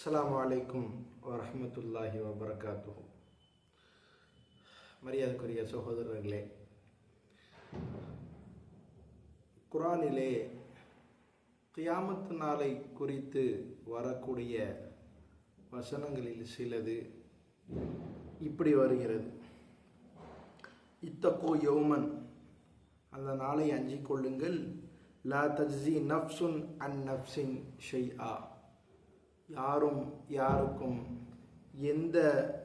அஸ்லாம் வலைக்கும் வரமத்துல்லாஹி வபரகாத்து மரியாதைக்குரிய சகோதரர்களே குரானிலே கியாமத்து நாளை குறித்து வரக்கூடிய வசனங்களில் சிலது இப்படி வருகிறது. இத்தக்கோ யோமன் அந்த நாளை அஞ்சிக் கொள்ளுங்கள். லா தஜ்ஸி நஃப்சுன் அன் நஃப்சின் ஆ யாரும் யாருக்கும் எந்த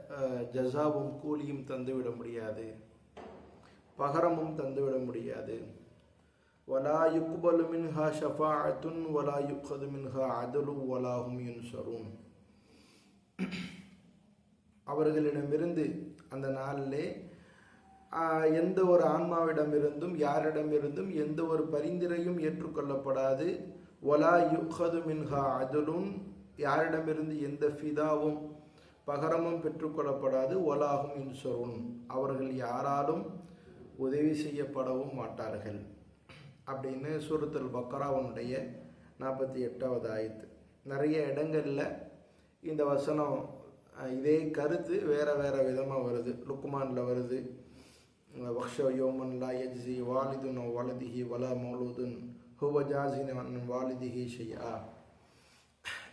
ஜசாவும் ஜஸாவும் கூலியும் தந்துவிட முடியாது. பகரமும் தந்துவிட முடியாது. வலா யுக்பலு மின்ஹா ஷஃபாஅத்துன் வலா யுக்ஹது மின்ஹா அதலு வலாஹும் யுன்சரும் அவர்களிடமிருந்து அந்த நாளிலே எந்த ஒரு ஆன்மாவிடமிருந்தும் யாரிடமிருந்தும் எந்த ஒரு பரிந்துரையும் ஏற்றுக்கொள்ளப்படாது. ஒலா யுஹது மின்ஹா அதுலும் யாரிடமிருந்து எந்த ஃபிதாவும் பகரமும் பெற்றுக்கொள்ளப்படாது ஒலாகும் இன்சொருன் அவர்கள் யாராலும் உதவி செய்யப்படவும் மாட்டார்கள். அப்படின்னு சூரத்துல் பக்ராவனுடைய நாற்பத்தி எட்டாவது ஆயத்து. நிறைய இடங்களில் இந்த வசனம் இதே கருத்து வேற வேற விதமாக வருது. லுக்குமானில் வருது. வக்ஷ யோமன் லா யஜ்ஸி வாலிதுன் வலதிஹி வலா மௌலூதுன் ஹுவ ஜாசின் வாலிதிஹி ஷையா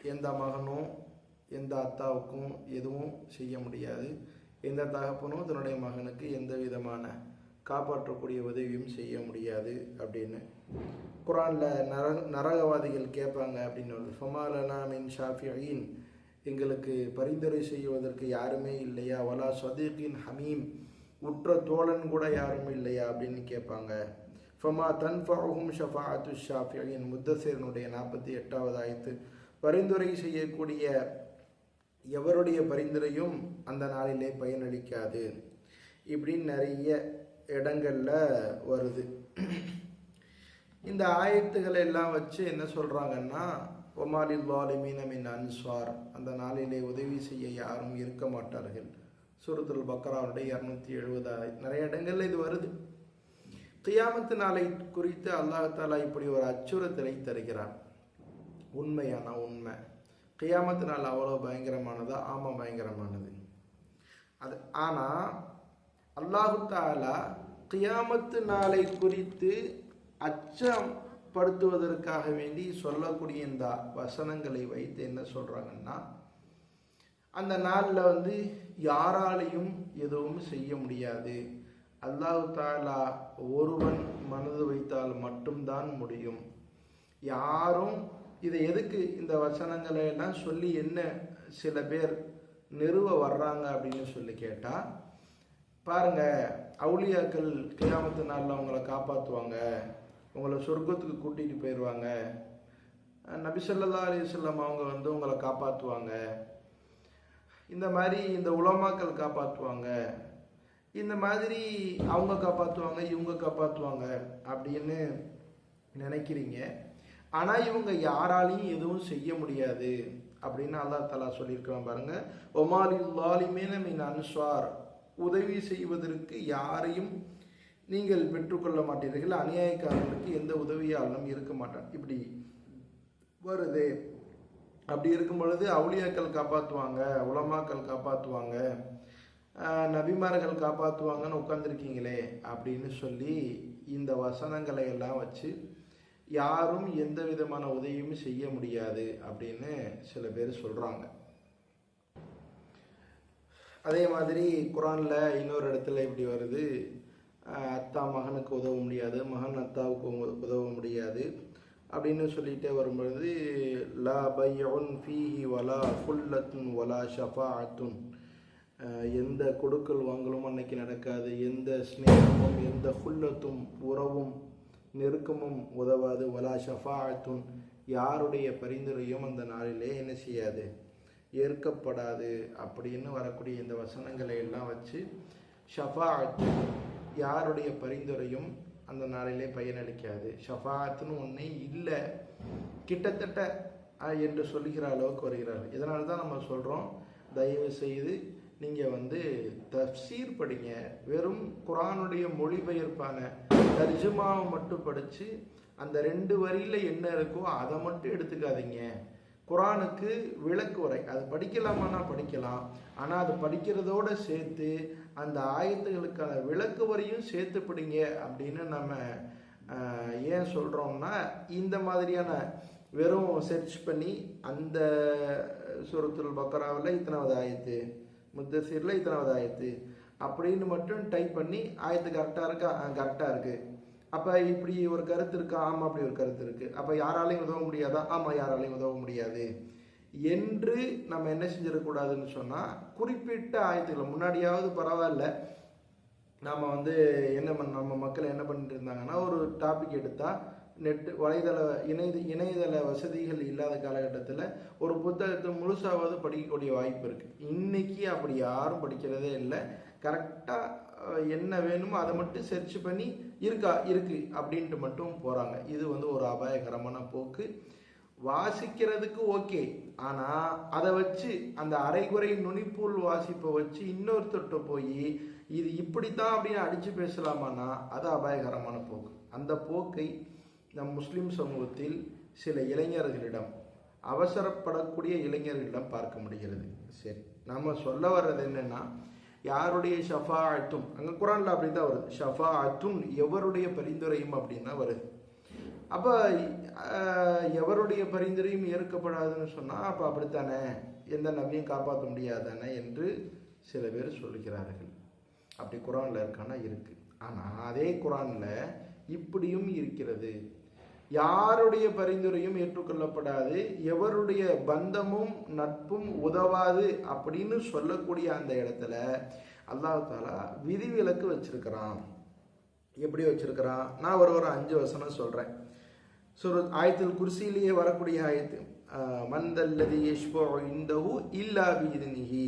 எந்த மகனும் எந்த அத்தாவுக்கும் எதுவும் செய்ய முடியாது. எந்த தகப்பனும் தன்னுடைய மகனுக்கு எந்த விதமான காப்பாற்றக்கூடிய உதவியும் செய்ய முடியாது அப்படின்னு. குரானில் நர நரகவாதிகள் கேட்பாங்க அப்படின்னு ஃபமாலனா மின் ஷாஃபியின். எங்களுக்கு பரிந்துரை செய்வதற்கு யாருமே இல்லையா? வலா சதீக்கின் ஹமீம். உற்ற தோழன் கூட யாரும் இல்லையா? அப்படின்னு கேட்பாங்க. ஃபமா தன்ஃபாஹும் ஷஃபாஅத்து ஷாஃபியின். முத்தசீரனுடைய நாற்பத்தி எட்டாவது ஆயத்து. பரிந்துரை செய்யக்கூடிய எவருடைய பரிந்துரையும் அந்த நாளிலே பயனளிக்காது. இப்படின்னு நிறைய இடங்களில் வருது. இந்த ஆயத்துக்களை எல்லாம் வச்சு என்ன சொல்கிறாங்கன்னா ஒமாலில் வாலிமீனமின் அன்ஸ்வார் அந்த நாளிலே உதவி செய்ய யாரும் இருக்க மாட்டார்கள். சூரத்துல் பக்ராவுடைய இரநூத்தி எழுபது நிறைய இடங்கள்ல இது வருது. கியாமத்து நாளை குறித்து அல்லாஹாலா இப்படி ஒரு அச்சுறுத்தலை தருகிறான். உண்மையான உண்மை. கியாமத்து நாள் அவ்வளோ பயங்கரமானதா? ஆமாம் பயங்கரமானது. அது ஆனால் அல்லாஹு தாலா கியாமத்து நாளை குறித்து அச்சப்படுத்துவதற்காக வேண்டி சொல்லக்கூடிய இந்த வசனங்களை வைத்து என்ன சொல்கிறாங்கன்னா அந்த நாளில் வந்து யாராலையும் எதுவும் செய்ய முடியாது. அல்லாஹு தாலா ஒருவன் மனது வைத்தால் மட்டும்தான் முடியும். யாரும் இதை எதுக்கு இந்த வசனங்களை எல்லாம் சொல்லி என்ன சில பேர் நிறுவ வர்றாங்க அப்படின்னு சொல்லி கேட்டா பாருங்க அவுளியாக்கள் கிராமத்து நாளில் உங்களை காப்பாற்றுவாங்க உங்களை சொர்க்கத்துக்கு கூட்டிகிட்டு போயிடுவாங்க நபிசல்லா அலிஸ்லாம் அவங்க வந்து உங்களை காப்பாற்றுவாங்க இந்த மாதிரி இந்த உலமாக்கள் காப்பாற்றுவாங்க இந்த மாதிரி அவங்க காப்பாற்றுவாங்க இவங்க காப்பாற்றுவாங்க அப்படின்னு நினைக்கிறீங்க ஆனால் இவங்க யாராலையும் எதுவும் செய்ய முடியாது அப்படின்னு அல்லா தலா சொல்லியிருக்கிறான் பாருங்க. ஒமாலில்லாலிமேன மின் அன்ஸ்வார் உதவி செய்வதற்கு யாரையும் நீங்கள் பெற்றுக்கொள்ள மாட்டீர்கள். அநியாயக்காரர்களுக்கு எந்த உதவியாலும் இருக்க மாட்டான். இப்படி வருது. அப்படி இருக்கும் பொழுது அவுளியாக்கள் காப்பாற்றுவாங்க உலமாக்கள் காப்பாற்றுவாங்க நபிமார்கள் காப்பாற்றுவாங்கன்னு உட்காந்துருக்கீங்களே அப்படின்னு சொல்லி இந்த வசனங்களை எல்லாம் வச்சு யாரும் எந்த விதமான உதவியும் செய்ய முடியாது அப்படின்னு சில பேர் சொல்கிறாங்க அதே மாதிரி குரானில் இன்னொரு இடத்துல இப்படி வருது. அத்தா மகனுக்கு உதவ முடியாது மகன் அத்தாவுக்கு உ- உதவ முடியாது அப்படின்னு சொல்லிகிட்டே வரும்பொழுது லா பையன் ஃபீஹி வலா குல்லத்துன் வலா ஷஃபா அத்துன் எந்த கொடுக்கல் வாங்கலும் அன்னைக்கு நடக்காது எந்த ஸ்நேகமும் எந்த குல்லத்தும் உறவும் நெருக்கமும் உதவாது. வலா ஷஃபாத்துன் யாருடைய பரிந்துரையும் அந்த நாளிலே என்ன செய்யாது? ஏற்கப்படாது அப்படின்னு வரக்கூடிய இந்த வசனங்களை எல்லாம் வச்சு ஷஃபாத்து யாருடைய பரிந்துரையும் அந்த நாளிலே பயனளிக்காது. ஷஃபாத்துன்னு ஒன்றே இல்லை. கிட்டத்தட்ட என்று சொல்லுகிற அளவுக்கு வருகிறார்கள். இதனால தான் நம்ம சொல்கிறோம் தயவு செய்து நீங்கள் வந்து தஃப்சீர் படிங்க. வெறும் குரானுடைய மொழிபெயர்ப்பான தர்ஜுமாவை மட்டும் படித்து அந்த ரெண்டு வரியில் என்ன இருக்கோ அதை மட்டும் எடுத்துக்காதீங்க. குரானுக்கு விளக்கு உரை அது படிக்கலாமான்னா படிக்கலாம். ஆனால் அது படிக்கிறதோட சேர்த்து அந்த ஆயத்துகளுக்கான விளக்கு வரையும் சேர்த்து பிடிங்க அப்படின்னு நம்ம ஏன் சொல்கிறோம்னா இந்த மாதிரியான வெறும் சர்ச் பண்ணி அந்த சுரத்துல் பக்கராவில் இத்தனாவது ஆயத்து. முத்தசீரில் இத்தனாவது ஆயத்து. அப்படின்னு மட்டும் டைப் பண்ணி ஆயத்து கரெக்டாக இருக்கா? கரெக்டாக இருக்குது அப்போ இப்படி ஒரு கருத்து இருக்கா? ஆமாம் அப்படி ஒரு கருத்து இருக்குது அப்போ யாராலையும் உதவ முடியாதா? ஆமாம் யாராலையும் உதவ முடியாது. என்று நம்ம என்ன செஞ்சிடக்கூடாதுன்னு சொன்னால் குறிப்பிட்ட ஆயத்துக்களை முன்னாடியாவது பரவாயில்ல. நாம் வந்து என்ன பண்ண நம்ம மக்கள் என்ன பண்ணிட்டு இருந்தாங்கன்னா ஒரு டாபிக் எடுத்தால் நெட் வலைதள இணை இணையதள வசதிகள் இல்லாத காலகட்டத்தில் ஒரு புத்தகத்தை முழுசாவது படிக்கக்கூடிய வாய்ப்பு இருக்குது இன்னைக்கு அப்படி யாரும் படிக்கிறதே இல்லை. கரெக்டாக என்ன வேணுமோ அதை மட்டும் சர்ச் பண்ணி இருக்கா இருக்கு அப்படின்ட்டு மட்டும் போகிறாங்க இது வந்து ஒரு அபாயகரமான போக்கு. வாசிக்கிறதுக்கு ஓகே. ஆனால் அதை வச்சு அந்த அரைகுறை நுனிப்பூல் வாசிப்பை வச்சு இன்னொருத்தட்ட போய் இது இப்படித்தான் அப்படின்னு அடித்து பேசலாமான்னா அது அபாயகரமான போக்கு. அந்த போக்கை நம் முஸ்லிம் சமூகத்தில் சில இளைஞர்களிடம் அவசரப்படக்கூடிய இளைஞர்களிடம் பார்க்க முடிகிறது. சரி நம்ம சொல்ல வர்றது என்னென்னா யாருடைய ஷஃபா அத்தும் அங்கே குரான்ல அப்படி தான் வருது. ஷஃபா அத்தும் எவருடைய பரிந்துரையும் அப்படின்னு தான் வருது. அப்போ எவருடைய பரிந்துரையும் ஏற்கப்படாதுன்னு சொன்னால் அப்போ அப்படித்தானே? எந்த நபியும் காப்பாற்ற முடியாதானே என்று சில பேர் சொல்லுகிறார்கள். அப்படி குரானில் இருக்கானா? இருக்குது ஆனால் அதே குரானில் இப்படியும் இருக்கிறது. யாருடைய பரிந்துரையும் ஏற்றுக்கொள்ளப்படாது எவருடைய பந்தமும் நட்பும் உதவாது அப்படின்னு சொல்லக்கூடிய அந்த இடத்துல அல்லாஹ் தாலா விதிவிலக்கு வச்சிருக்கிறான். எப்படி வச்சிருக்கிறான்? நான் ஒரு ஒரு அஞ்சு வசனம் சொல்கிறேன் சூரத் ஆயத்தில் குர்சியிலேயே வரக்கூடிய ஆயத்து ஆஹ், மந்தல்லதி யஷ்போ இந்தஹு இல்லா பீதினிஹி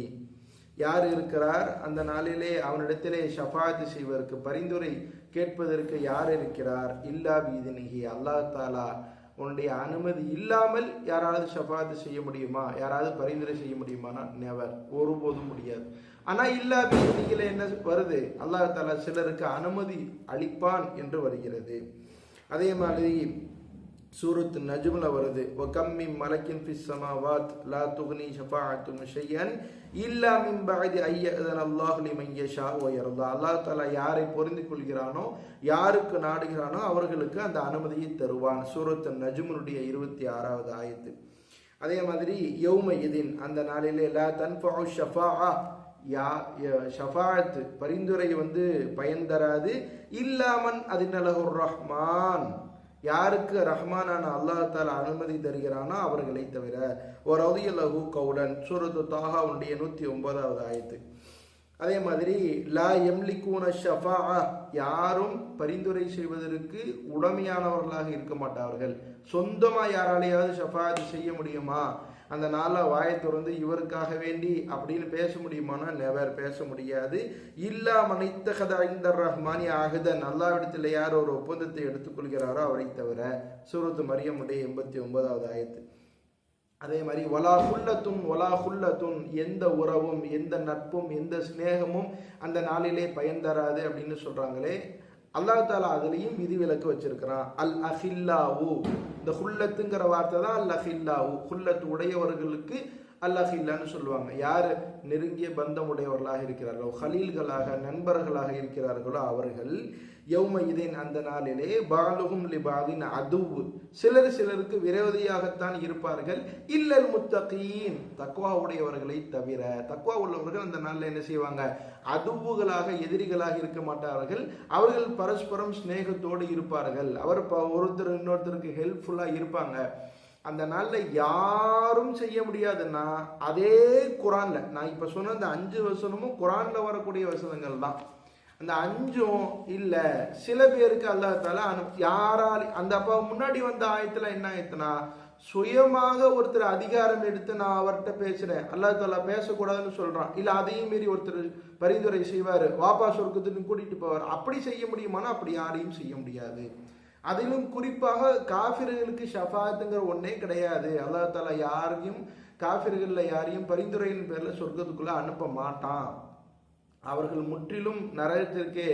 யார் இருக்கிறார்? அந்த நாளிலே அவனிடத்திலே ஷஃபாத்து செய்வதற்கு பரிந்துரை கேட்பதற்கு யார் இருக்கிறார்? இல்லா பீதினிஹி அல்லாஹ் தாலா உன்னுடைய அனுமதி இல்லாமல் யாராவது ஷஃபாத்து செய்ய முடியுமா? யாராவது பரிந்துரை செய்ய முடியுமானா நெவர் ஒருபோதும் முடியாது. ஆனால் இல்லா பீதினிகில என்ன வருது? அல்லாஹ் தாலா சிலருக்கு அனுமதி அளிப்பான் என்று வருகிறது. அதே மாதிரி சூரத் நஜ்ம்ல வருது. வகம்மி மலக்கின் ஃபிஸ் சமாவாத் லா துக்னி ஷஃபாஅத்தும் ஷையன் இல்லா மின் பஅதி ஐயதன் அல்லாஹ் லிமன் யஷா வ யர்தா. அல்லாஹ் தஆலா யாரை பொருந்திக் கொள்கிறானோ யாருக்கு நாடுகிறானோ அவர்களுக்கு அந்த அனுமதியை தருவான். சூரத் நஜ்முனுடைய இருபத்தி ஆறாவது ஆயத்து. அதே மாதிரி யௌம இதின் அந்த நாளிலே லா தன்ஃபஉ ஷஃபாஅ. யா ஷஃபாஅத் பரிந்துரை வந்து பயன் தராது. இல்லாமன் அதினலகுர் ரஹ்மான். யாருக்கு ரஹ்மானான அல்லாஹ் அனுமதி தருகிறானோ அவர்களை தவிர. ஒரு ரவுதியல்லஹு கவுடன் சூரத்து தாகாவுடைய நூற்றி ஒன்பதாவது ஆயத்து. அதே மாதிரி லா எம்லிகூன ஷஃபா யாரும் பரிந்துரை செய்வதற்கு உடமையானவர்களாக இருக்க மாட்டார்கள். சொந்தமாக யாராலையாவது ஷஃபாத் செய்ய முடியுமா? அந்த நாளில் வாயை திறந்து இவருக்காக வேண்டி அப்படின்னு பேச முடியுமானா? நெவர் பேச முடியாது. இல்லா மனித்தகத கதாந்த ரஹ்மானி ஆகுத நல்லாவிடத்தில் யார் ஒரு ஒப்பந்தத்தை எடுத்துக்கொள்கிறாரோ அவரை தவிர சூரத்து மரியமுடைய எண்பத்தி ஒன்பதாவது ஆயத்து. அதே மாதிரி ஒலா ஹுல்லத்துன் ஒலா ஹுல்லத்துன் எந்த உறவும் எந்த நட்பும் எந்த சிநேகமும் அந்த நாளிலே பயன் தராது அப்படின்னு சொல்கிறாங்களே அல்லா தாலா அதுலேயும் விதிவிலக்கு வச்சிருக்கிறான். அல் அஹில்லாவு இந்த ஹுல்லத்துங்கிற வார்த்தை தான் அல் அஹில்லாவு ஹுல்லத்து உடையவர்களுக்கு அல்லாஹ் இல்லான்னு சொல்லுவாங்க. யார்? நெருங்கிய பந்தம் உடையவர்களாக இருக்கிறார்களோ ஹலீல்களாக நண்பர்களாக இருக்கிறார்களோ அவர்கள் யௌம இதன் அந்த நாளிலே பாலுகும் லிபாதின் அதுவு. சிலர் சிலருக்கு விரோதியாகத்தான் இருப்பார்கள். இல்லல் முத்தகீன் தக்வா உடையவர்களை தவிர தக்வா உள்ளவர்கள் அந்த நாளில் என்ன செய்வாங்க? அதுவுகளாக எதிரிகளாக இருக்க மாட்டார்கள். அவர்கள் பரஸ்பரம் சிநேகத்தோடு இருப்பார்கள். அவர் ஒருத்தர் இன்னொருத்தருக்கு ஹெல்ப்ஃபுல்லாக இருப்பாங்க. அந்த நாளில் யாரும் செய்ய முடியாதுன்னா அதே குரானில் நான் இப்போ சொன்ன அந்த அஞ்சு வசனமும் குரான்ல வரக்கூடிய வசனங்கள் தான். அந்த அஞ்சும் இல்லை சில பேருக்கு அல்லாஹ் தாலா அனு யாரால் அந்த அப்பா முன்னாடி வந்த ஆயத்தில் என்ன ஆயிடுச்சுன்னா சுயமாக ஒருத்தர் அதிகாரம் எடுத்து நான் அவர்கிட்ட பேசுறேன். அல்லாஹ் தாலா பேசக்கூடாதுன்னு சொல்றான். இல்லை அதையும் மீறி ஒருத்தர் பரிந்துரை செய்வார். வாபா சொர்க்கத்துக்கு கூட்டிட்டு போவார். அப்படி செய்ய முடியுமானா அப்படி யாரையும் செய்ய முடியாது. அதிலும் குறிப்பாக காஃபிர்களுக்கு ஷஃபாத்துங்கிற ஒன்றே கிடையாது. அல்லாஹ் தாலா யாரையும் காஃபிர்கள்ல யாரையும் பரிந்துரையின் பேரில் சொர்க்கத்துக்குள்ளே அனுப்ப மாட்டான். அவர்கள் முற்றிலும் நரகத்திற்கே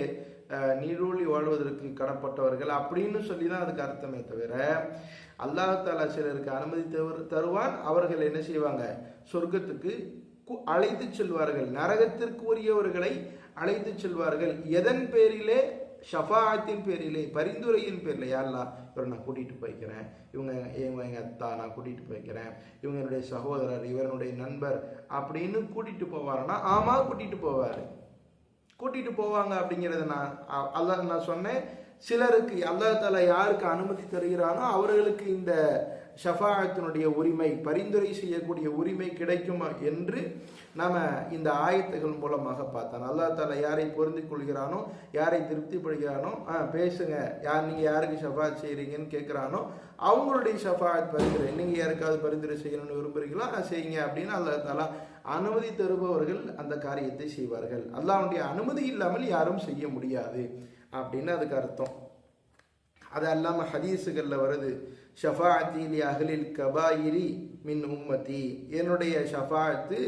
நீரூழி வாழ்வதற்கு கடப்பட்டவர்கள் அப்படின்னு சொல்லி தான் அதுக்கு அர்த்தமே தவிர அல்லாஹ் சிலருக்கு அனுமதி தருவான். அவர்கள் என்ன செய்வாங்க? சொர்க்கத்துக்கு அழைத்து செல்வார்கள். நரகத்திற்கு உரியவர்களை அழைத்து செல்வார்கள். எதன் பேரிலே? ஷஃபாத்தின் பேரிலே பரிந்துரையின் பேரில் யாரெல்லாம் இவரை நான் கூட்டிகிட்டு போய்க்கிறேன். இவங்க இவங்க எங்கள் அத்தா நான் கூட்டிகிட்டு போய்க்கிறேன். இவங்க என்னுடைய சகோதரர் இவனுடைய நண்பர் அப்படின்னு கூட்டிகிட்டு போவார்னா ஆமாம் கூட்டிகிட்டு போவார். கூட்டிகிட்டு போவாங்க அப்படிங்கிறத நான் அ- நான் சொன்னேன். சிலருக்கு அல்லாஹ் தாலா யாருக்கு அனுமதி தருகிறானோ அவர்களுக்கு இந்த ஷஃபாத்தினுடைய உரிமை பரிந்துரை செய்யக்கூடிய உரிமை கிடைக்குமா என்று நாம் இந்த ஆயத்துகள் மூலமாக பார்த்தோம். அல்லாஹ் தால யாரை பொருந்திக் கொள்கிறானோ யாரை திருப்திப்படுகிறானோ ஆ பேசுங்க. யார் நீங்கள் யாருக்கு ஷஃபாத் செய்கிறீங்கன்னு கேட்குறானோ அவங்களுடைய ஷஃபாத் பரிந்துரை. நீங்கள் யாருக்காவது பரிந்துரை செய்யணும்னு விரும்புகிறீங்களோ செய்யுங்க அப்படின்னு அல்லா தாலா அனுமதி தருபவர்கள் அந்த காரியத்தை செய்வார்கள். அல்லாவுடைய அனுமதி இல்லாமல் யாரும் செய்ய முடியாது அப்படின்னு அதுக்கு அர்த்தம். அது அல்லாமல் ஹதீஸுகளில் வருது. ஷஃபாத்தி லி அகலில் கபாயிரி மின் உம்மதி என்னுடைய ஷஃபாத்து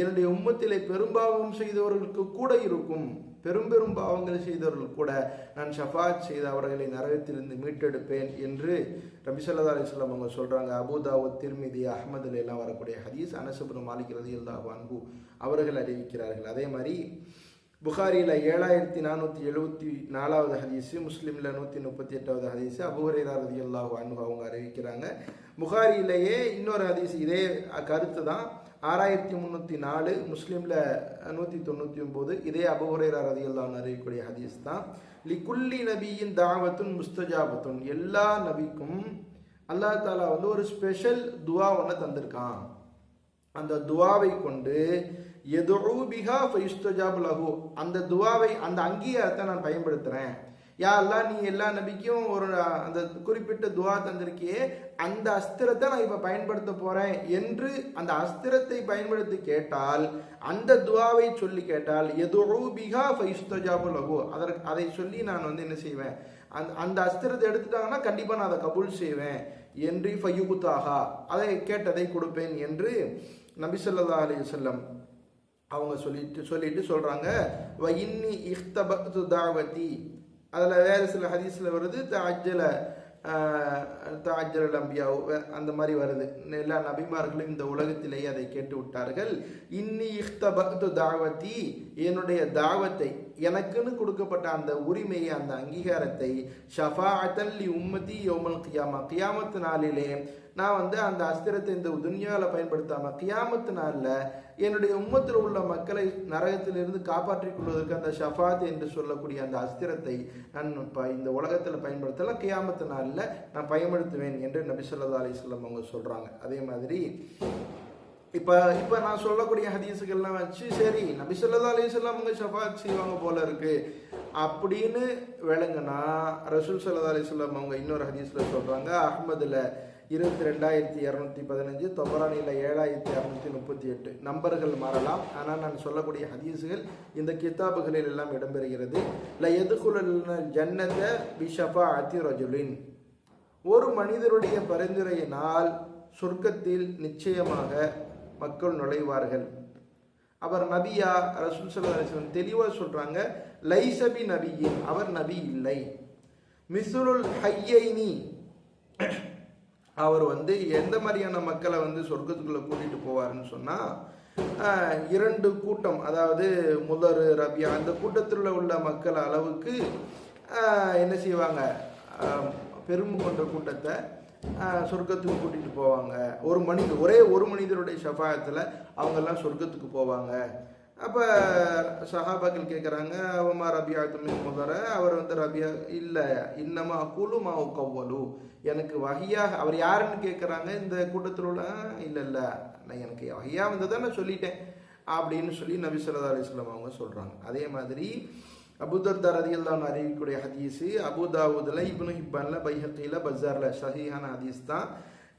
என்னுடைய உம்மத்திலே பெரும்பாவம் செய்தவர்களுக்கு கூட இருக்கும். பெரும் பெரும் பாவங்கள் செய்தவர்கள் கூட நான் ஷஃபாத் செய்து அவர்களை நரகத்திலிருந்து மீட்டெடுப்பேன் என்று ரபி சல்லா அலிஸ்லாம் அவங்க சொல்கிறாங்க அபுதாவுத் திருமிதி அஹமதுல எல்லாம் வரக்கூடிய ஹதீஸ் அனசபுரம் மாலிக் ரதியுல்லாஹு அன்பு அவர்கள் அறிவிக்கிறார்கள். அதே மாதிரி புகாரியில் ஏழாயிரத்தி நானூற்றி எழுபத்தி நாலாவது ஹதீஸு முஸ்லீமில் நூற்றி முப்பத்தி எட்டாவது ஹதீஸு அபுஹரேரா ரதி அல்லாஹ் அன்பு அவங்க அறிவிக்கிறாங்க. புகாரியிலேயே இன்னொரு ஹதீஸ் இதே கருத்து தான். ஆறாயிரத்தி முந்நூற்றி நாலு முஸ்லீமில் நூற்றி தொண்ணூற்றி ஒம்பது இதே அபுஹரேரா ரதி அல்லாஹ் அறிவிக்கக்கூடிய ஹதீஸ் தான். லிகுல்லி நபியின் தாவத்துன் முஸ்தஜாபத்துன் எல்லா நபிக்கும் அல்லாஹ் தாலா வந்து ஒரு ஸ்பெஷல் துவா ஒன்று தந்திருக்கான். அந்த துவாவை கொண்டு எதுஉ பிஹா ஃபயுஸ்தஜாபு அந்த துவாவை அந்த அங்கீகாரத்தை நான் பயன்படுத்துகிறேன் யா எல்லாம் நீ எல்லா நபிக்கும் ஒரு அந்த குறிப்பிட்ட துவா தந்திருக்கியே அந்த அஸ்திரத்தை நான் இப்போ பயன்படுத்த போகிறேன் என்று அந்த அஸ்திரத்தை பயன்படுத்தி கேட்டால் அந்த துவாவை சொல்லி கேட்டால் எதுஉ பிஹா ஃபயுஸ்தஜாபு அதற்கு அதை சொல்லி நான் வந்து என்ன செய்வேன்? அந்த அந்த அஸ்திரத்தை எடுத்துட்டாங்கன்னா கண்டிப்பாக நான் அதை கபூல் செய்வேன். என்று ஃபையுகுத்தாகா அதை கேட்டதை கொடுப்பேன் என்று நபி ஸல்லல்லாஹு செல்லம் அவங்க சொல்லிட்டு சொல்லிட்டு சொல்கிறாங்க வ இன்னி இஹ்தபத்து தாவதி. அதில் வேறு சில ஹதீஸில் வருது தாஜ்ஜல தாஜ்ஜல் அம்பியா அந்த மாதிரி வருது. எல்லா நபிமார்களும் இந்த உலகத்திலேயே அதை கேட்டு விட்டார்கள் இன்னி இஹ்தபத்து தாவதி. என்னுடைய தாவத்தை எனக்குன்னு கொடுக்கப்பட்ட அந்த உரிமையை அந்த அங்கீகாரத்தை ஷஃபாஅத்தன் லி உம்மதி யோமல் கியாமா. கியாமத்து நாளிலே நான் வந்து அந்த அஸ்திரத்தை இந்த துன்யாவில் பயன்படுத்தாம கியாமத்து நாளில் என்னுடைய உம்மத்தில் உள்ள மக்களை நரகத்திலிருந்து காப்பாற்றிக் கொள்வதற்கு அந்த ஷஃபாத் என்று சொல்லக்கூடிய அந்த அஸ்திரத்தை நான் இப்போ இந்த உலகத்தில் பயன்படுத்தல கியாமத்து நாளில் நான் பயன்படுத்துவேன் என்று நபி சொல்லதாலே அலைஹி அவங்க சொல்கிறாங்க அதே மாதிரி இப்போ இப்போ நான் சொல்லக்கூடிய ஹதீஸுகள்லாம் வச்சு சரி நபி ஸல்லல்லாஹு அலைஹி அவங்க ஷஃபாத் செய்வாங்க போல இருக்கு. அப்படின்னு விளங்குனா ரசூல் ஸல்லல்லாஹு அலைஹி அவங்க இன்னொரு ஹதீஸில் சொல்கிறாங்க அஹ்மதுல இருபத்தி ரெண்டாயிரத்தி இரநூத்தி பதினஞ்சு தொபரானியில் ஏழாயிரத்தி இரநூத்தி முப்பத்தி எட்டு. நம்பர்கள் மாறலாம். ஆனால் நான் சொல்லக்கூடிய ஹதீஸுகள் இந்த கிதாபுகளில் எல்லாம் இடம்பெறுகிறது. ல எதுகுல் ஜன்னத பிஷஃபா அத்தி ரஜுலின். ஒரு மனிதருடைய பரிந்துரையினால் சொர்க்கத்தில் நிச்சயமாக மக்கள் நுழைவார்கள். அவர் நபியா ரசூல் ஸல்லல்லாஹு தெளிவாக சொல்கிறாங்க லைசபி நபியின் அவர் நபி இல்லை. மிசுருல் ஹையைனி. அவர் வந்து எந்த மாதிரியான மக்களை வந்து சொர்க்கத்துக்குள்ளே கூட்டிகிட்டு போவாருன்னு சொன்னால் இரண்டு கூட்டம் அதாவது முதர் ரபியா அந்த கூட்டத்தில் உள்ள மக்கள் அளவுக்கு என்ன செய்வாங்க? பெரும் கொண்ட கூட்டத்தை சொர்க்கத்துக்கு கூட்டிகிட்டு போவாங்க. ஒரு மனிதர் ஒரே ஒரு மனிதருடைய ஷஃபாயத்தில் அவங்கெல்லாம் சொர்க்கத்துக்கு போவாங்க. அப்போ சஹாபாக்கள் கேட்குறாங்க அவமா ரபியா துமின் முதற அவர் வந்து ரபியா இல்லை இன்னமா குழு மாவு கவ்வலு எனக்கு வகையாக அவர் யாருன்னு கேட்குறாங்க இந்த கூட்டத்தில் உள்ள இல்லை இல்லை நான் எனக்கு வகையாக வந்ததை நான் சொல்லிட்டேன். அப்படின்னு சொல்லி நபி ஸல்லல்லாஹு அலிஸ்லாம் அவங்க சொல்கிறாங்க அதே மாதிரி அபுதர்தா ரதியல்லாஹு அறிவிக்கூடிய ஹதீஸு அபுதாவுதில் இப்னு ஹிப்பான்ல பைஹக்கையில் பஜார்ல ஷஹீஹான ஹதீஸ் தான்.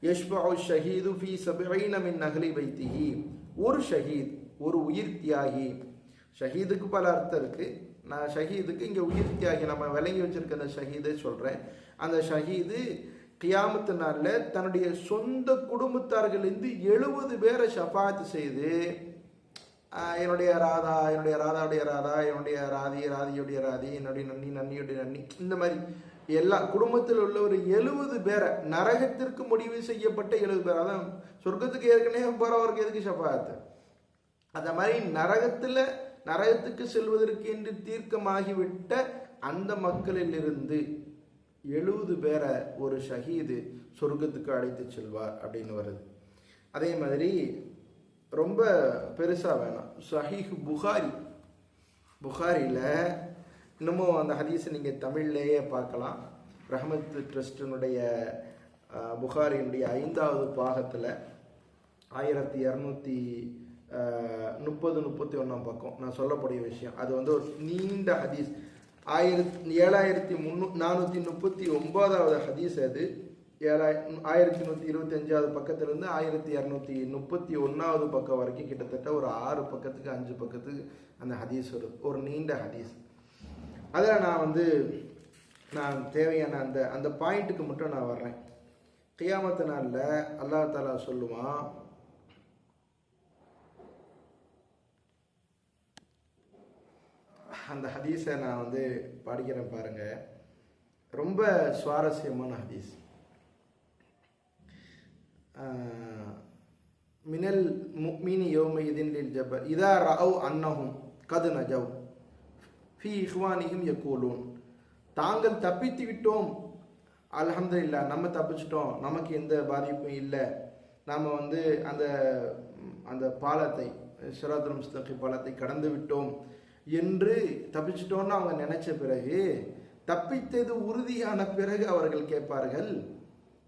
யஷ்பாவு ஷஹீது ஃபி சபைனமின் நகலி வைத்திஹி ஒரு ஷஹீத் ஒரு உயிர் தியாகி. ஷஹீதுக்கு பல அர்த்தம் இருக்குது நான் ஷஹீதுக்கு இங்கே உயிர் தியாகி நம்ம விளங்கி வச்சிருக்க அந்த ஷஹீதை சொல்கிறேன் அந்த ஷஹீது கியாமத்து நாளில் தன்னுடைய சொந்த குடும்பத்தார்கள்லேருந்து எழுபது பேரை ஷஃபாத் செய்து என்னுடைய ராதா என்னுடைய ராதாவுடைய ராதா என்னுடைய ராதி ராதியுடைய ராதி என்னுடைய நன்னி நன்னியுடைய நன்னி இந்த மாதிரி எல்லா குடும்பத்தில் உள்ள ஒரு எழுபது பேரை நரகத்திற்கு முடிவு செய்யப்பட்ட எழுபது பேர். அதான் சொர்க்கத்துக்கு ஏற்கனவே போகிறவருக்கு எதுக்கு ஷஃபாத்து? அந்த மாதிரி நரகத்தில் நரகத்துக்கு செல்வதற்கு என்று தீர்க்கமாகிவிட்ட அந்த மக்களிலிருந்து எழுபது பேரை ஒரு ஷஹீது சொர்க்கத்துக்கு அழைத்து செல்வார் அப்படின்னு வருது. அதே மாதிரி ரொம்ப பெருசாக வேணாம். சஹீஹ் புகாரி புகாரியில் இன்னமும் அந்த ஹதீஸை நீங்கள் தமிழ்லேயே பார்க்கலாம். ரஹமத் ட்ரஸ்டினுடைய புகாரியினுடைய ஐந்தாவது பாகத்தில் ஆயிரத்தி இரநூத்தி முப்பது முப்பத்தி ஒன்றாம் பக்கம் நான் சொல்லக்கூடிய விஷயம். அது வந்து ஒரு நீண்ட ஹதீஸ். ஆயிரத்தி ஏழாயிரத்தி முன்னூ நானூற்றி முப்பத்தி ஒன்பதாவது ஹதீஸ் அது. ஏழாய் ஆயிரத்தி நூற்றி இருபத்தி அஞ்சாவது பக்கத்துலேருந்து ஆயிரத்தி இரநூத்தி முப்பத்தி ஒன்றாவது பக்கம் வரைக்கும் கிட்டத்தட்ட ஒரு ஆறு பக்கத்துக்கு அஞ்சு பக்கத்துக்கு அந்த ஹதீஸ் வருது ஒரு நீண்ட ஹதீஸ். அதில் நான் வந்து நான் தேவையான அந்த அந்த பாயிண்ட்டுக்கு மட்டும் நான் வர்றேன். கியாமத்து நாளில் அல்லாஹ் தாலா சொல்லுவான் அந்த ஹதீஸை நான் வந்து படிக்கிறேன் பாருங்கள் ரொம்ப சுவாரஸ்யமான ஹதீஸ். மினல் முக்மீனி யோம இதின் ஜபர் இதா ரஅவ் அன்னஹும் கது நஜவ் ஃபி இஹ்வானிஹிம் யக்கூலூன் தாங்கள் தப்பித்து விட்டோம் அல்ஹம்துலில்லாஹ் நம்ம தப்பிச்சிட்டோம் நமக்கு எந்த பாதிப்பும் இல்லை நாம் வந்து அந்த அந்த பாலத்தை சிராத்துல் முஸ்தகி பாலத்தை கடந்து விட்டோம் என்று தப்பிச்சிட்டோம்னு அவங்க நினைச்ச பிறகு தப்பித்தது உறுதியான பிறகு அவர்கள் கேட்பார்கள்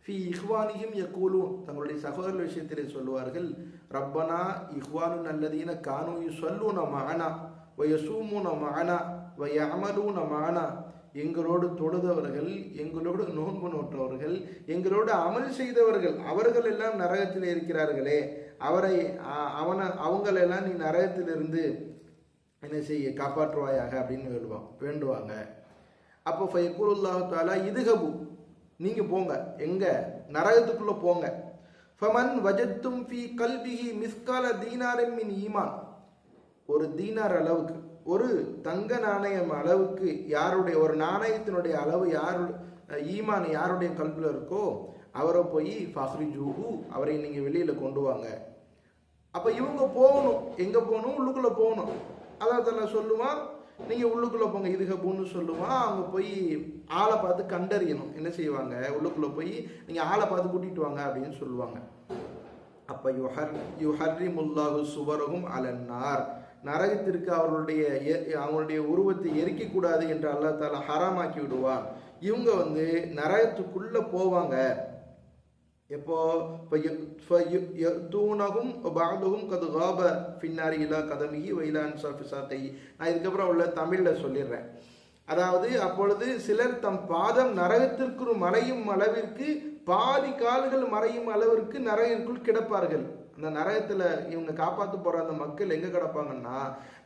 ஃபி இஹ்வானியும் யக்கூலூன் தங்களுடைய சகோதரர் விஷயத்திலே சொல்லுவார்கள் ரப்பனா இஹ்வானு நல்லதீன கானு யுஸல்லூன மஅனா வயசூமுன மஅனா வயஅமலூன மஅனா. எங்களோடு தொழுதவர்கள் எங்களோடு நோன்பு நோற்றவர்கள் எங்களோடு அமல் செய்தவர்கள் அவர்கள் எல்லாம் நரகத்தில் இருக்கிறார்களே. அவரை அவனை அவங்களெல்லாம் நீ நரகத்திலிருந்து என்ன செய்ய காப்பாற்றுவாயாக அப்படின்னு வேண்டுவான் வேண்டுவாங்க. அப்போ ஃபைகுலுல்லாஹு தாலா இதுகபு நீங்க போங்க. எங்க? நரகத்துக்குள்ள போங்க. ஃபமன் வஜத்தும் ஃபி கல்பிஹி மிஸ்கால தீனாரம்மின் ஈமான். ஒரு தீனார் அளவுக்கு ஒரு தங்க நாணயம் அளவுக்கு யாருடைய ஒரு நாணயத்தினுடைய அளவு யாரு ஈமான் யாருடைய கல்வியில் இருக்கோ அவரை போய் ஃபஹ்ரி ஜூஹு அவரை நீங்கள் வெளியில் கொண்டு வாங்க. அப்போ இவங்க போகணும். எங்கே போகணும்? உள்ளுக்குள்ளே போகணும். அல்லாஹ் சொல்லுவான் நீங்கள் உள்ளுக்குள்ளே போங்க இதுக போன்னு சொல்லுவான் அவங்க போய் ஆளை பார்த்து கண்டறியணும். என்ன செய்வாங்க? உள்ளுக்குள்ளே போய் நீங்கள் ஆளை பார்த்து கூட்டிட்டு வாங்க அப்படின்னு சொல்லுவாங்க. அப்போ யுஹர் யுஹர்ரிமுல்லாஹு சுவரகும் அலன்னார். நரகத்திற்கு அவர்களுடைய எ- அவங்களுடைய உருவத்தை எரிக்கக்கூடாது என்று அல்லா தாலா ஹராமாக்கி விடுவார். இவங்க வந்து நரகத்துக்குள்ளே போவாங்க. எப்போ? தூணகும் பாதுகும் கது காப பின்னாரி இலா கதமிகி வைலான் சாஃபிசாத்தை நான் இதுக்கப்புறம் உள்ள தமிழில் சொல்லிடுறேன். அதாவது அப்பொழுது சிலர் தம் பாதம் நரகத்திற்கு மறையும் அளவிற்கு பாதி கால்கள் மறையும் அளவிற்கு நரகத்திற்குள் கிடப்பார்கள். அந்த நரகத்தில் இவங்க காப்பாற்ற போகிற அந்த மக்கள் எங்கே கிடப்பாங்கன்னா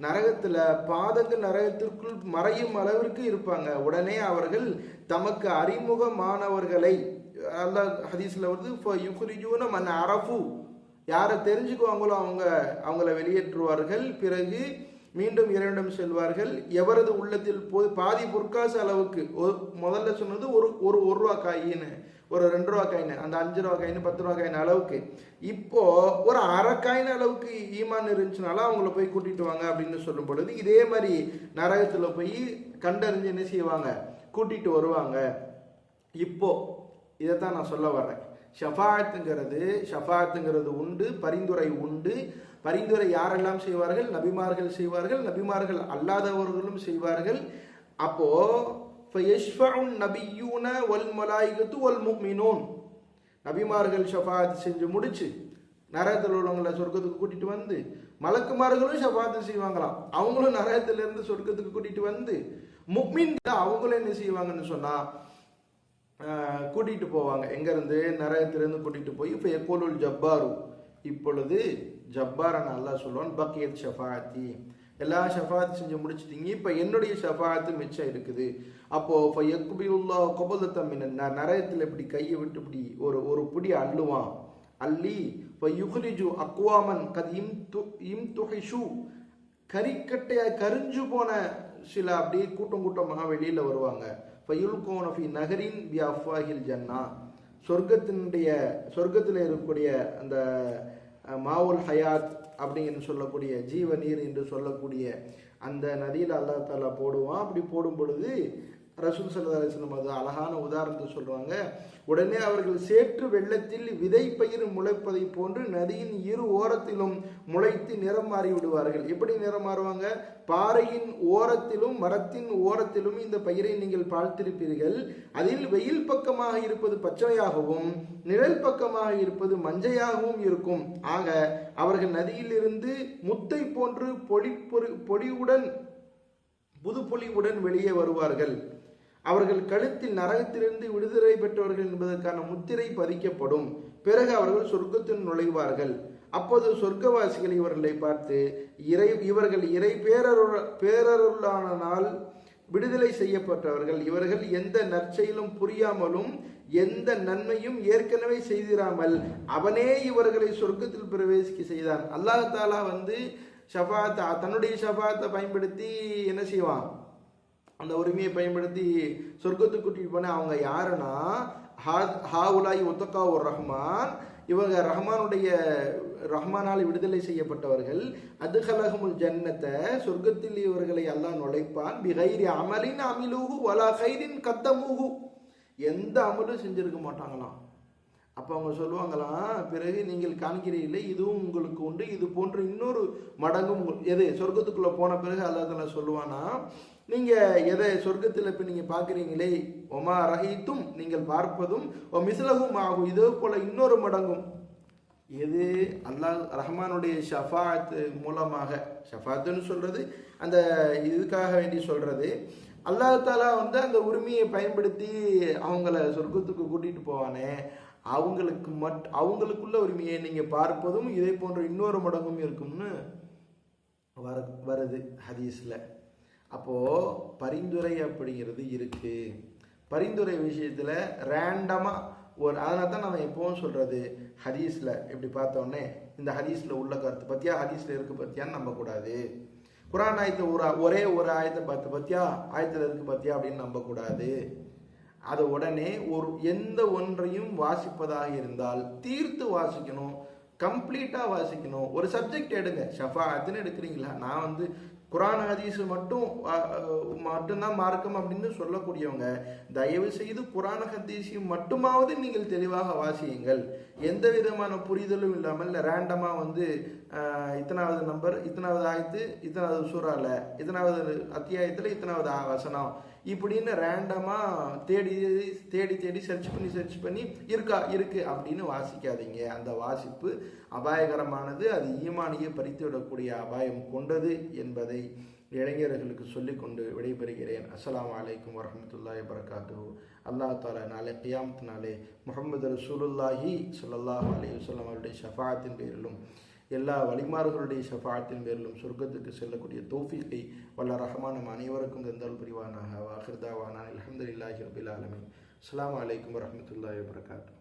நரகத்தில் பாதங்கள் நரகத்திற்குள் மறையும் அளவிற்கு இருப்பாங்க. உடனே அவர்கள் தமக்கு அறிமுகமானவர்களை அல்லாஹ் ஹதீஸில் வருது யுக்ரிஜூன மன் அரஃபு. யாரை தெரிஞ்சுக்குவாங்களோ அவங்க அவங்கள வெளியேற்றுவார்கள். பிறகு மீண்டும் இரண்டும் செல்வார்கள். எவரது உள்ளத்தில் போது பாதி பொற்காசு அளவுக்கு ஒரு- முதல்ல சொன்னது ஒரு ஒரு ஒரு ரூபா காயின்னு ஒரு ரெண்டு ரூபா காயின் அந்த அஞ்சு ரூபா காயின் பத்து ரூபா காயின் அளவுக்கு. இப்போ ஒரு அரை காயின் அளவுக்கு ஈமான் இருந்துச்சுனாலும் அவங்கள போய் கூட்டிட்டு வாங்க அப்படின்னு சொல்லும் பொழுது இதே மாதிரி நரகத்தில் போய் கண்டறிஞ்சு என்ன செய்வாங்க? கூட்டிட்டு வருவாங்க. இப்போ இதைத்தான் நான் சொல்ல வர்றேன். ஷஃபாத்துங்கிறது ஷஃபாத்துங்கிறது உண்டு பரிந்துரை உண்டு. பரிந்துரை யாரெல்லாம் செய்வார்கள்? நபிமார்கள் செய்வார்கள். நபிமார்கள் அல்லாதவர்களும் செய்வார்கள். அப்போ நபியூன வல் மலாயிகத்து வல் முஃமினூன் நபிமார்கள் ஷஃபாத் செஞ்சு முடிச்சு நரகத்தில் உள்ளவங்களை சொர்க்கத்துக்கு கூட்டிட்டு வந்து மலக்குமார்களும் ஷஃபாத்து செய்வாங்களாம். அவங்களும் நரகத்திலிருந்து சொர்க்கத்துக்கு கூட்டிட்டு வந்து முக்மின் அவங்களும் என்ன செய்வாங்கன்னு சொன்னா கூட்டிகிட்டு போவாங்க. எங்கேருந்து? இருந்து கூட்டிகிட்டு போய் இப்போ எக்கோலுல் ஜப்பாரு. இப்பொழுது ஜப்பாரன் நல்லா சொல்லுவான் பக்கியத் ஷஃபாத்தி எல்லா ஷஃபாத் செஞ்சு முடிச்சிட்டீங்க. இப்போ என்னுடைய ஷஃபாத்து மிச்சம் இருக்குது. அப்போது இப்போ எக்குபியுல்லா நான் நரகத்தில் இப்படி கையை விட்டு இப்படி ஒரு ஒரு பிடி அள்ளுவான். அள்ளி இப்போ யுஹ்ரிஜு அக்வாமன் கத் இம் து இம் துஹிஷு. கறிக்கட்டையாக கரிஞ்சு போன சில அப்படியே கூட்டம் கூட்டமாக வெளியில் வருவாங்க. ஃபயுல்கோனஃபி நகரின் பி அஃபாஹில் ஜன்னா. சொர்க்கத்தினுடைய சொர்க்கத்தில் இருக்கக்கூடிய அந்த மாவுல் ஹயாத் அப்படின்னு சொல்லக்கூடிய ஜீவ நீர் என்று சொல்லக்கூடிய அந்த நதியில் அல்லாஹ் தாலா போடுவான். அப்படி போடும் பொழுது ரசூல் சல்லா அலிஸ்லம் அது அழகான உதாரணத்தை சொல்லுவாங்க. உடனே அவர்கள் சேற்று வெள்ளத்தில் விதை பயிர் முளைப்பதை போன்று நதியின் இரு ஓரத்திலும் முளைத்து நிறம் மாறி விடுவார்கள். எப்படி நிறம் மாறுவாங்க? பாறையின் ஓரத்திலும் மரத்தின் ஓரத்திலும் இந்த பயிரை நீங்கள் பார்த்திருப்பீர்கள். அதில் வெயில் பக்கமாக இருப்பது பச்சையாகவும் நிழல் பக்கமாக இருப்பது மஞ்சையாகவும் இருக்கும். ஆக அவர்கள் நதியிலிருந்து முத்தை போன்று பொடி பொடியுடன் புதுப்பொலிவுடன் வெளியே வருவார்கள். அவர்கள் கழுத்தில் நரகத்திலிருந்து விடுதலை பெற்றவர்கள் என்பதற்கான முத்திரை பதிக்கப்படும் பிறகு அவர்கள் சொர்க்கத்தில் நுழைவார்கள். அப்போது சொர்க்கவாசிகள் இவர்களை பார்த்து இறை இவர்கள் இறை பேரருள் பேரருளானால் விடுதலை செய்யப்பட்டவர்கள். இவர்கள் எந்த நற்செயலும் புரியாமலும் எந்த நன்மையும் ஏற்கனவே செய்திராமல் அவனே இவர்களை சொர்க்கத்தில் பிரவேசிக்க செய்தான். அல்லாஹ் தாலா வந்து ஷஃபாத் தன்னுடைய ஷபாத்தை பயன்படுத்தி என்ன செய்வான்? அந்த உரிமையை பயன்படுத்தி சொர்க்கத்துக்கு கூட்டிட்டு போன அவங்க யாருன்னா ஹா- ஹாவுலாய் ஒத்தக்கா ஒரு ரஹ்மான். இவங்க ரஹ்மானுடைய ரஹ்மானால் விடுதலை செய்யப்பட்டவர்கள். அது கலகமுல் ஜன்னத்தை சொர்க்கத்தில் இவர்களை எல்லாம் நுழைப்பான். பிகைரி அமலின் அமிலுகு வலா கைரின் கத்தமுகு எந்த அமலும் செஞ்சிருக்க மாட்டாங்களாம். அப்போ அவங்க சொல்லுவாங்களாம் பிறகு நீங்கள் காண்கிறீர்களே இதுவும் உங்களுக்கு உண்டு. இது போன்ற இன்னொரு மடங்கும் எது சொர்க்கத்துக்குள்ளே போன பிறகு அல்லாஹ் சொல்லுவானா நீங்கள் எதை சொர்க்கத்தில் இப்போ நீங்கள் பார்க்குறீங்களே ஒமா ரஹித்தும் நீங்கள் பார்ப்பதும் ஓ மிஸ்லகும் ஆகும். இதே போல் இன்னொரு மடங்கும். எது? அல்லாஹ் ரஹ்மானுடைய ஷஃபாத்து மூலமாக. ஷஃபாத்துன்னு சொல்கிறது அந்த இதுக்காக வேண்டி சொல்கிறது அல்லாஹ் தாலா வந்து அந்த உரிமையை பயன்படுத்தி அவங்கள சொர்க்கத்துக்கு கூட்டிகிட்டு போவானே. அவங்களுக்கு மட் அவங்களுக்குள்ள உரிமையை நீங்கள் பார்ப்பதும் இதே போன்ற இன்னொரு மடங்கும் இருக்கும்னு வர வருது ஹதீஸில். அப்போது பரிந்துரை அப்படிங்கிறது இருக்குது பரிந்துரை விஷயத்தில் ரேண்டமாக ஒரு அதனால தான் நம்ம எப்பவும் சொல்கிறது ஹதீஸில் இப்படி பார்த்தோன்னே இந்த ஹதீஸில் உள்ள கருத்து பற்றியா ஹதீஸில் இருக்கு பற்றியான்னு நம்பக்கூடாது. குரான் ஆயத்தை ஒரு ஒரே ஒரு ஆயத்தை பார்த்து பற்றியா ஆயத்தில் இருக்கு பத்தியா? அப்படின்னு நம்பக்கூடாது. அதை உடனே ஒரு எந்த ஒன்றையும் வாசிப்பதாக இருந்தால் தீர்த்து வாசிக்கணும் கம்ப்ளீட்டாக வாசிக்கணும். ஒரு சப்ஜெக்ட் எடுங்க. ஷஃபாத்துன்னு எடுக்கிறீங்களா? நான் வந்து குரான் ஹதீஸ் மட்டும் மட்டும்தான் மார்க்கம் அப்படின்னு சொல்லக்கூடியவங்க தயவு செய்து குரான் ஹதீஸையும் மட்டுமாவது நீங்கள் தெளிவாக வாசியுங்கள். எந்த விதமான புரிதலும் இல்லாமல் ரேண்டமாக வந்து இத்தனாவது நம்பர் இத்தனாவது ஆயத்து இத்தனாவது சூறால இத்தனாவது அத்தியாயத்தில் இத்தனாவது வசனம் இப்படின்னு ரேண்டமாக தேடி தேடி தேடி சர்ச் பண்ணி சர்ச் பண்ணி இருக்கா இருக்கு அப்படின்னு வாசிக்காதீங்க. அந்த வாசிப்பு அபாயகரமானது அது ஈமானியை பறித்து விடக்கூடிய அபாயம் கொண்டது என்பதை இளைஞர்களுக்கு சொல்லிக்கொண்டு விடைபெறுகிறேன். அஸ்லாம் அலைக்கும் வரமத்துல்லாய் வரகாத்து அல்லாஹ் தாலா நாளை கியாமத்து நாளே முகமது ரசூலுல்லாஹி சுல்லாஹ் அலி வல்லம் அவருடைய ஷஃபாத்தின் பேரிலும் எல்லா வழிமார்களுடைய ஷஃபாத்தின் பேரிலும் சொர்க்கத்துக்கு செல்லக்கூடிய தௌஃபீக்கை வல்ல ரஹ்மான் நம் அனைவருக்கும் தந்தல் புரிவானாக. வாஹிர்தாவானா அல்ஹம்துலில்லாஹி ரபில் ஆலமீன். அஸ்லாம் அலைக்கும் வரஹ்மத்துல்லாஹி வரகாத்தூ